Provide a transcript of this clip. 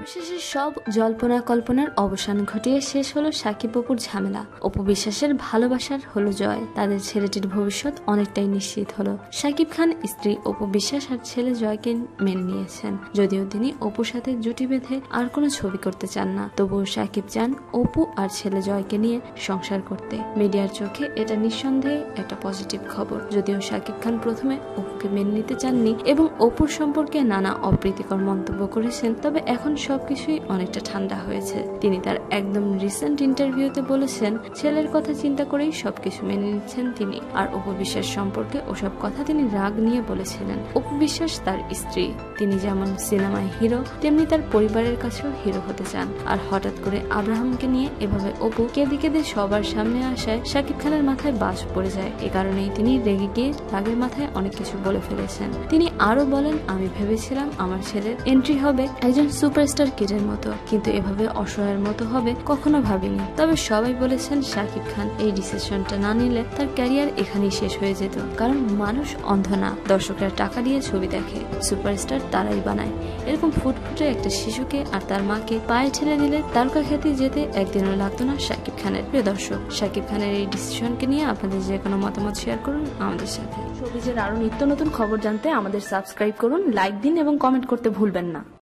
অবশেষে সব জল্পনা কল্পনার অবসান ঘটিয়ে শেষ হলো সাকিব অপুর ঝামেলা। অপু বিশ্বাসের ভালোবাসার হলো জয়। তাদের ছেলেটির ভবিষ্যৎ অনেকটাই নিশ্চিত হলো। সাকিব খান, স্ত্রী অপু বিশ্বাস আর ছেলে জয়কে মেনে নিয়েছেন। যদিও তিনি অপুর সাথে জুটি বেঁধে আর কোনো ছবি করতে চান না। তবুও সাকিব চান অপু আর ছেলে জয়কে নিয়ে সংসার করতে। মিডিয়ার চোখে এটা নিঃসন্দেহে একটা পজিটিভ খবর। যদিও সাকিব খান প্রথমে অপুকে মেনে নিতে চাননি এবং অপুর সম্পর্কে নানা অপ্রীতিকর মন্তব্য করেছেন, তবে এখন সবকিছুই অনেকটা ঠান্ডা হয়েছে। তিনি তার একদম রিসেন্ট ইন্টারভিউতে বলেছেন, ছেলের কথা চিন্তা করেই সবকিছু মেনে নিচ্ছেন তিনি। আর উপবিশ্বাস সম্পর্কে ওসব কথা তিনি রাগ নিয়ে বলেছিলেন। উপবিশ্বাস তার স্ত্রী। তিনি যেমন সিনেমায় হিরো তেমনি তার পরিবারের কাছেও হিরো হতে চান। আর হঠাৎ করে আব্রাহামকে নিয়ে এভাবে অপু কেঁদে কেঁদে সবার সামনে আসায় শাকিব খানের মাথায় বাস পড়ে যায়। এ কারণেই তিনি রেগে গিয়ে রাগের মাথায় অনেক কিছু বলে ফেলেছেন। তিনি আরও বলেন, আমি ভেবেছিলাম আমার ছেলের এন্ট্রি হবে একজন সুপারস্টার কিডের মতো। কিন্তু এভাবে অসহায়ের মতো হবে কখনো ভাবিনি। তবে সবাই বলেছেন শাকিব খান এই ডিসিশনটা না নিলে তার ক্যারিয়ার এখানেই শেষ হয়ে যেত। কারণ মানুষ অন্ধ না। দর্শকরা টাকা দিয়ে ছবি দেখে সুপারস্টার তারাই বানায়। এরকম ফুটফুটে একটা শিশুকে আর তার মাকে পায়ে ঠেলে দিলে তারকা খ্যাতি যেতে একদিনও লাগতো না শাকিব খানের। প্রিয় দর্শক, শাকিব খানের এই ডিসিশনকে নিয়ে আপনাদের যে কোনো মতামত শেয়ার করুন আমাদের সাথে। শোবিজের আরও নিত্য নতুন খবর জানতে আমাদের সাবস্ক্রাইব করুন লাইক দিন এবং কমেন্ট করতে ভুলবেন না।